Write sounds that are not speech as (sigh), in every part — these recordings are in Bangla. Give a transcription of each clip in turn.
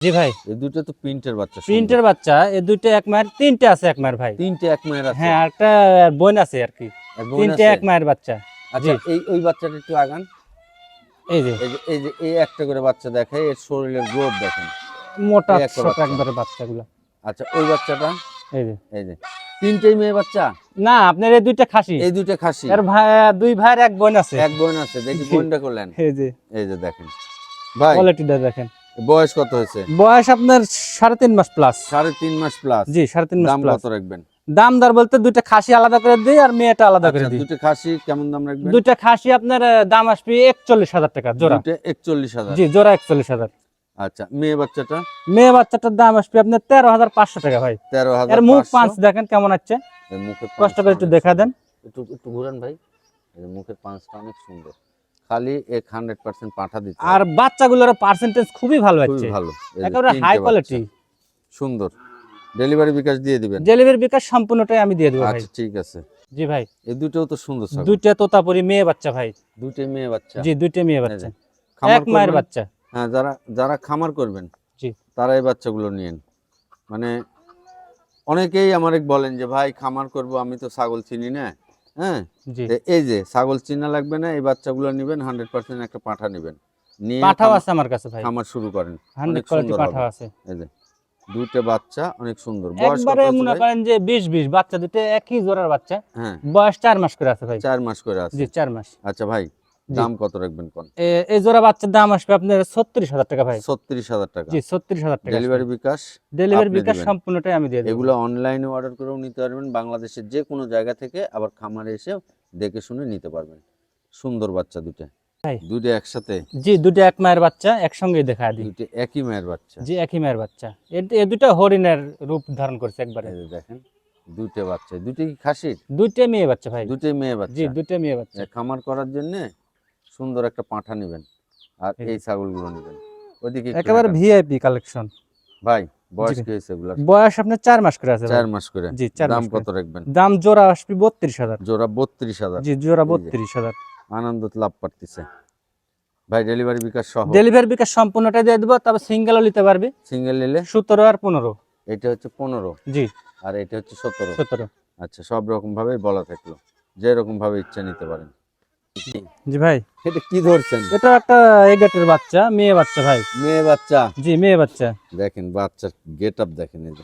জি ভাই। এই দুটো তো প্রিন্টের বাচ্চা প্রিন্টের বাচ্চা এই দুইটা এক মায়ের তিনটে আছে এক মায়ের ভাই। তিনটে এক মায়ের আছে। হ্যাঁ একটা বোন আছে আর কি। তিনটে এক মায়ের বাচ্চা। আচ্ছা এই ওই বাচ্চাটা একটু আগান। এই যে। এই যে এই একটা করে বাচ্চা দেখে এর শরীরের গ্রোথ দেখেন। মোটা ছোট। একবারে বাচ্চাগুলো। আচ্ছা ওই বাচ্চাটা? এই যে। এই যে। তিনটেই মেয়ে বাচ্চা? না আপনার এই দুইটা খাসি। এই দুইটা খাসি। এর ভাই দুই ভাইয়ের এক বোন আছে। এক বোন আছে দেখি। বোনটা করলেন। এই যে। এই যে দেখেন। ভাই। কোয়ালিটিটা দেখেন। বয়স কত হয়েছে? বয়স আপনার সাড়ে তিন মাস প্লাস সাড়ে তিন মাস প্লাস জি সাড়ে তিন মাস দাম কত রাখবেন? দাম দর বলতে দুইটা খাসি আলাদা করে দিই আর মেয়েটা আলাদা করে আচ্ছা, দিই। দুটো খাসি কেমন দাম রাখবেন? দুইটা খাসি আপনার দাম আসবে একচল্লিশ হাজার টাকা জোড়া। একচল্লিশ হাজার। জি জোড়া একচল্লিশ হাজার। আচ্ছা মেয়ে বাচ্চাটা? মেয়ে বাচ্চাটার দাম আসবে আপনার তেরো হাজার পাঁচশো টাকা ভাই। তেরো হাজার মুখ পাঁচ দেখেন কেমন আছে। মুখে কষ্ট করে একটু দেখা দেন। একটু একটু ঘুরান ভাই। মুখের পাঁচটা অনেক সুন্দর। খালি এক হান্ড্রেড পার্সেন্ট পাঠা দিচ্ছে আর বাচ্চাগুলোর পার্সেন্টেজ খুবই ভালো খুবই ভালো। একেবারে হাই কোয়ালিটি সুন্দর। ডেলিভারি বিকাশ দিয়ে দিবেন। ডেলিভারি বিকাশ সম্পূর্ণটাই আমি দিয়ে দেবো ভাই। আচ্ছা ঠিক আছে। জি ভাই। এই দুটোও তো সুন্দর। দুইটা তোতাপুরি মেয়ে বাচ্চা ভাই। দুইটাই মেয়ে বাচ্চা। জি দুইটা মেয়ে বাচ্চা। খামার এক মায়ের? বাচ্চা। হ্যাঁ যারা যারা খামার করবেন জি। তারা এই বাচ্চাগুলো নিয়েন। মানে অনেকেই আমার বলেন যে ভাই খামার করব আমি তো ছাগল চিনি না। হ্যাঁ? এই যে ছাগল চিনা লাগবে না এই বাচ্চাগুলো নেবেন হান্ড্রেড পার্সেন্ট একটা পাঠা নেবেন। নিয়ে পাঠাও আছে আমার কাছে ভাই। খামার শুরু করেন। হান্ড্রেড কোয়ালিটি সুন্দর আছে। এই যে দুইটা বাচ্চা অনেক সুন্দর। বয়স একবারে মনে করেন যে বাচ্চা দুটো একই জোড়ার বাচ্চা। হ্যাঁ। বয়স চার মাস করে আছে ভাই। চার মাস করে আছে। জি চার মাস। আচ্ছা ভাই। দাম কত রাখবেন কোন? এই জোড়া বাচ্চার দাম আসবে আপনার ছত্রিশ হাজার টাকা ভাই। ছত্রিশ হাজার টাকা। জি ছত্রিশ হাজার টাকা ডেলিভারি বিকাশ ডেলিভারি বিকাশ সম্পূর্ণটাই আমি দিয়ে দেবো। এগুলো অনলাইনে অর্ডার করেও নিতে পারবেন বাংলাদেশের যে কোনো জায়গা থেকে আবার খামারে এসে দেখে শুনে নিতে পারবেন। সুন্দর বাচ্চা দুটো ভাই। দুটো একসাথে? জি দুটো এক মায়ের বাচ্চা একসঙ্গে দেখা দিই। দুটো একই মায়ের বাচ্চা? জি একই মায়ের বাচ্চা। এ- এ দুটো হরিণের রূপ ধারণ করছে একবারে। দেখেন দুটো বাচ্চা। দুটো কি খাসির? দুইটা মেয়ে বাচ্চা ভাই। দুটোই মেয়ে বাচ্চা। জি দুইটা মেয়ে বাচ্চা। খামার করার জন্য সুন্দর একটা পাঁঠা নেবেন আর এই ছাগলগুলো নেবেন। ওদিকে একেবারে। ভিআইপি কালেকশন ভাই বয়স কি হয়েছে এগুলা বয়স আপনার মাস করে আছে মাস করে। জি দাম কত রাখবেন? দাম জোড়া আসবে জোড়া জি জোড়া আনন্দ লাভ পারতেছে ভাই ডেলিভারি বিকাশ সহ? ডেলিভারি বিকাশ সম্পূর্ণটা দিয়ে দেবো তবে সিঙ্গেলও নিতে পারবে। সিঙ্গেল নিলে? সতেরো আর পনেরো। এটা হচ্ছে পনেরো। জি। আর এটা হচ্ছে সতেরো। সতেরো। আচ্ছা সব রকম ভাবে বলা থাকল। যেরকম ভাবে ইচ্ছা নিতে পারেন। জি। ভাই। এটা কি ধরছেন? এটা একটা এগাটের বাচ্চা মেয়ে বাচ্চা ভাই। মেয়ে বাচ্চা? জি মেয়ে বাচ্চা। দেখেন বাচ্চার গেট আপ দেখেন এই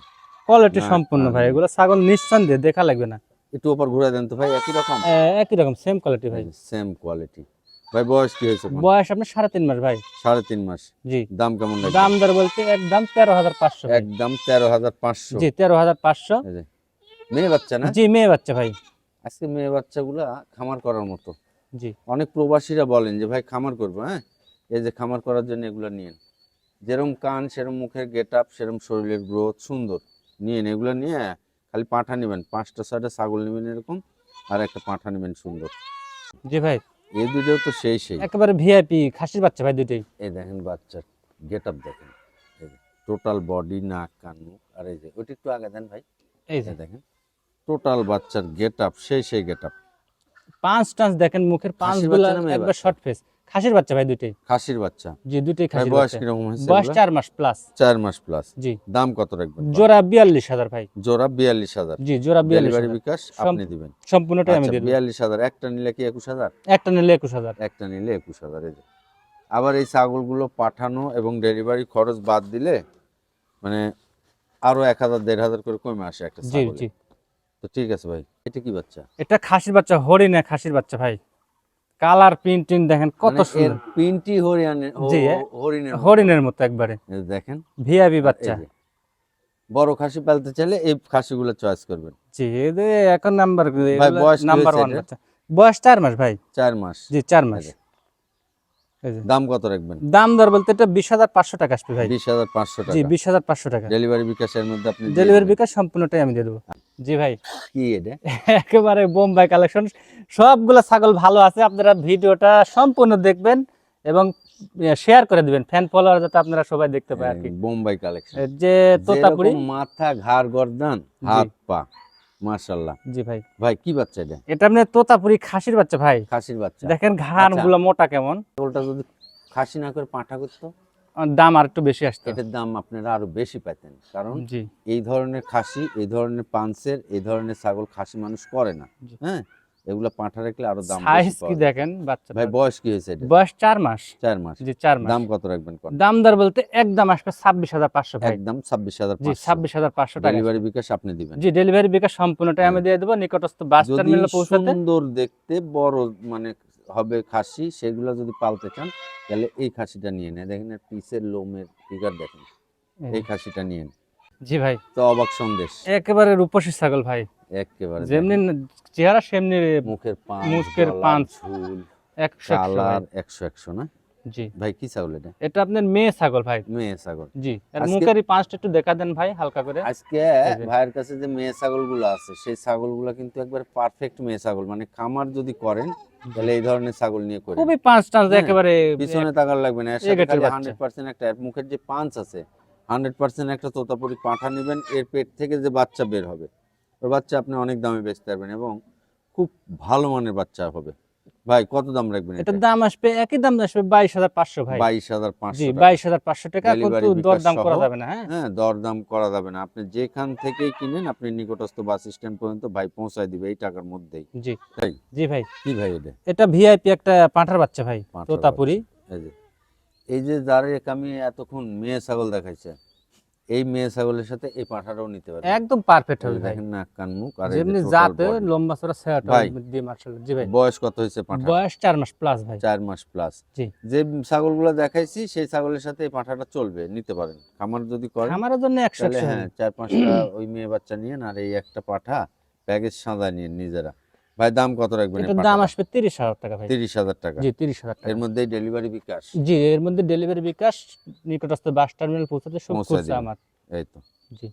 কোয়ালিটি সম্পূর্ণ ভাই। এগুলো ছাগল নিঃসন্দেহে দেখা লাগবে না। একটু ওপর ঘুরে দেন তো ভাই একই রকম? একই রকম সেম কোয়ালিটি ভাই। সেম কোয়ালিটি ভাই বয়স কি হয়েছে বয়স আপনার সাড়ে তিন মাস ভাই। সাড়ে তিন মাস। জি। দাম কেমন দাম দর বলতে একদম তেরো হাজার পাঁচশো একদম তেরো হাজার পাঁচশো। জি তেরো হাজার পাঁচশো। মেয়ে বাচ্চা না? জি মেয়ে বাচ্চা ভাই। আজকে মেয়ে বাচ্চাগুলা খামার করার মতো। জি। অনেক প্রবাসীরা বলেন যে ভাই খামার করব হ্যাঁ? এই যে খামার করার জন্য এগুলো নিয়েন। যেরকম কান সেরকম মুখের গেট আপ সেরকম শরীরের গ্রোথ সুন্দর। নিয়েন এগুলো নিয়ে খালি পাঁঠা নেবেন। পাঁচটা সাইডে ছাগল নেবেন এরকম আর একটা পাঁঠা নেবেন সুন্দর। জি ভাই। এই দুটোও তো সেই সেই। একেবারে ভিআইপি খাসির বাচ্চা ভাই দুটোই। এই দেখেন বাচ্চার গেট আপ দেখেন টোটাল বডি নাক কান মুখ আর এই যে ওইটা একটু আগে দেন ভাই। এই এই যে দেখেন টোটাল বাচ্চার গেট আপ সেই সেই গেট আপ পাঁচ টান্স দেখেন মুখের পাঁচগুলা একবার শর্ট ফেস খাসির বাচ্চা ভাই দুটোই খাসির বাচ্চা? জি দুটোই খাসির বয়স বাচ্চা। কীরকম হয়েছে বয়স এগুলা? চার মাস প্লাস চার মাস প্লাস জি। দাম কত রাখবেন? জোড়া বিয়াল্লিশ হাজার ভাই। জোড়া বিয়াল্লিশ হাজার। জি জোড়া বিয়াল্লিশ ডেলিভারি হাজার। বিকাশ আপনি দিবেন। সম্পূর্ণটাই আমি আচ্ছা দেবো। বিয়াল্লিশ হাজার। একটা নিলে কি একুশ হাজার? একটা নিলে একুশ হাজার। একটা নিলে একুশ হাজার এই যে। আবার এই ছাগলগুলো পাঠানো এবং ডেলিভারি খরচ বাদ দিলে মানে আরও এক হাজার দেড় হাজার করে কমে আসে একটা ছাগল জি জি। তো ঠিক আছে ভাই এটা কি বাচ্চা? এটা খাসির বাচ্চা হরিণে খাসির বাচ্চা ভাই। কালার প্রিন্টিং দেখেন কত মানে সুন্দর। পিনটি হরিয়ানের জি, হরিণের হরিণের মতো একবারে। দেখেন। ভিআইপি বাচ্চা। বড় খাসি পালতে চাইলে এই খাসিগুলো চয়েস করবেন। জি এখন নাম্বার বয়স নাম্বার হয়েছে ওয়ান বাচ্চা। বয়স চার মাস ভাই। চার মাস। জি চার মাস। দাম কত রাখবেন? দাম দর বলতে এটা বিশ হাজার পাঁচশো টাকা আসবে ভাই। বিশ হাজার পাঁচশো জি টাকা। বিশ হাজার পাঁচশো টাকা। ডেলিভারি বিকাশের মধ্যে আপনি ডেলিভারি বিকাশ সম্পূর্ণটাই আমি দিয়ে দেবো। জি ভাই। কি এটা? (laughs) একেবারে বোম্বাই কালেকশন। সবগুলো ছাগল ভালো আছে আপনারা ভিডিওটা সম্পূর্ণ দেখবেন এবং শেয়ার করে দিবেন। ফ্যান ফলোয়ার যাতে আপনারা সবাই দেখতে পায় আর কি। বোম্বাই কালেকশন। যে তোতাপুরি। মাথা ঘাড় গর্দান হাত পা। মাশাআল্লাহ। জি ভাই। ভাই কি বাচ্চা এটা? এটা আপনি তোতাপুরি খাসির বাচ্চা ভাই। খাসির বাচ্চা। দেখেনগুলো মোটা কেমন। ওটা যদি খাসি না করে পাঁঠা করতো? দাম আর একটু বেশি আসতো। এটার দাম আপনারা আরও বেশি পেতেন কারণ এই ধরনের খাসি এই ধরনের পাঞ্চের এই ধরনের ছাগল খাসি মানুষ করে না। হ্যাঁ? এগুলা পাঠা রাখলে আরও দাম সাইজ কি দেখেন? বাচ্চা ভাই বয়স কি হয়েছে এটা? বয়স চার মাস। চার মাস। জি চার মাস। দাম কত রাখবেন কোন? দাম দর বলতে একদম আসবে ছাব্বিশ হাজার পাঁচশো ভাই। একদম ছাব্বিশ হাজার জি ছাব্বিশ হাজার পাঁচশো টাকা। ডেলিভারি বিকাশ আপনি দিবেন। জি ডেলিভারি বিকাশ সম্পূর্ণটাই আমি দিয়ে দেবো। নিকটস্থ বাস টার্মিনালে পৌঁছাতে। সুন্দর দেখতে বড় মানে হবে খাসি সেগুলো যদি পালতে চান তাহলে এই খাসিটা নিয়ে নেন। দেখেন পিসের লোমের ফিগার দেখেন। এই খাসিটা নিয়ে নেন। জি ভাই। তো অবাক সন্দেশ। একেবারে রূপসী ছাগল ভাই। একেবারে যেমনি চেহারা সেমনি মুখের পাঁচ মুখের গলা, পাঁচ। ঝুল একশো একশো ভাই। কালার একশো একশো না? জি। ভাই কি ছাগল এটা? এটা আপনার মেয়ে ছাগল ভাই। মেয়ে ছাগল। জি। আর মুখের পাঁচটা একটু দেখা দেন ভাই হালকা করে। আজকে ভাইয়ের কাছে যে মেয়ে ছাগলগুলো আছে সেই ছাগলগুলো কিন্তু একবার পারফেক্ট মেয়ে ছাগল। মানে খামার যদি করেন তাহলে এই ধরনের ছাগল নিয়ে করে খুবই পাঁচ টান্স হ্যাঁ, একেবারে পিছনে তাকার লাগবে না। হান্ড্রেড পার্সেন্ট একটা মুখের যে পাঁচ আছে হান্ড্রেড পার্সেন্ট একটা তোতাপুরি পাঁঠা নেবেন এর পেট থেকে যে বাচ্চা বের হবে। ওই বাচ্চা আপনি অনেক দামে বেচতে পারবেন এবং খুব ভালো মানের বাচ্চা হবে। ভাই কত দাম রাখবেন এটার দাম আসবে একই দাম আসবে বাইশ হাজার পাঁচশো ভাই। বাইশ হাজার জি পাঁচশো বাইশ হাজার পাঁচশো টাকা কিন্তু দর দাম করা যাবে না হ্যাঁ। হ্যাঁ দরদাম করা যাবে না। আপনি যেখান থেকেই কিনেন আপনি নিকটস্থ বাস স্ট্যান্ড পর্যন্ত ভাই পৌঁছায় দিবে এই টাকার মধ্যেই। জি। তাই? জি ভাই। কি ভাই এটা? এটা ভিআইপি একটা পাঁঠার বাচ্চা ভাই তোতাপুরি। এই যে এই যে যারে আমি এতক্ষণ মেয়ে ছাগল দেখাইছে। এই মেয়ে ছাগলের সাথে এই পাঁঠাটাও নিতে পারবেন একদম পারফেক্ট হবে দেখেন নাক কান মুখ আর যেমনি জাতে লম্বা চড়া সেট। দিয়ে মার্শাল্লাহ জি ভাই। বয়স কত হয়েছে পাঁঠা বয়স চার মাস প্লাস ভাই। চার মাস প্লাস জি। যে ছাগলগুলো দেখাইছি সেই ছাগলের সাথে এই পাঁঠাটা চলবে নিতে পারেন। খামার যদি করেন আমাদের জন্য একশো তাহলে একশো। হ্যাঁ চার পাঁচটা ওই মেয়ে বাচ্চা নিয়েন আর এই একটা পাঠা প্যাকেজ সাদা নিয়ে নিজেরা। ভাই দাম কত রাখবেন এটার দাম আসবে তিরিশ হাজার টাকা ভাই। তিরিশ হাজার টাকা। জি তিরিশ হাজার টাকা। এর মধ্যে ডেলিভারি বিকাশ? জি এর মধ্যে ডেলিভারি বিকাশ নিকটস্থ বাস টার্মিনাল পৌঁছাতে সব খরচ খরচা আমার। এই তো। জি।